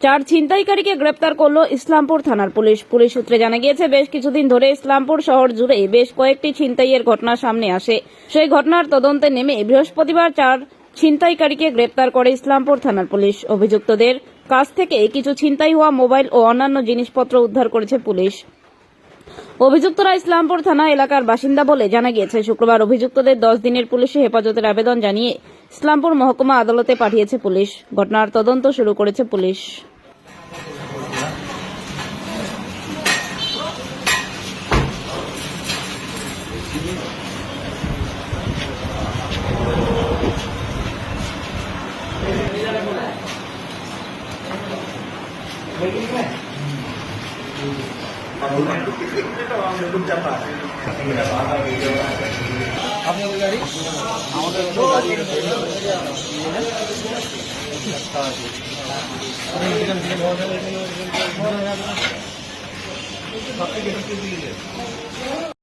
চার ছিনতাইকারীকে গ্রেপ্তার করল ইসলামপুর থানার পুলিশ। পুলিশ সূত্রে জানা গিয়েছে, বেশ কিছুদিন ধরে ইসলামপুর শহর জুড়ে বেশ কয়েকটি ছিনতাইয়ের ঘটনা সামনে আসে। সেই ঘটনার তদন্তে নেমে বৃহস্পতিবার চার ছিনতাইকারীকে গ্রেপ্তার করে ইসলামপুর থানার পুলিশ। অভিযুক্তদের কাছ থেকে কিছু ছিনতাই হওয়া মোবাইল ও অন্যান্য জিনিসপত্র উদ্ধার করেছে পুলিশ। অভিযুক্তরা ইসলামপুর থানা এলাকার বাসিন্দা বলে জানা গিয়েছে, শুক্রবার অভিযুক্তদের দশ দিনের পুলিশে হেফাজতের আবেদন জানিয়ে ইসলামপুর মহকুমা আদালতে পাঠিয়েছে পুলিশ। ঘটনার তদন্ত শুরু করেছে পুলিশ। আপনাদের গাড়ি আমাদের তো গাড়ি সব থেকে।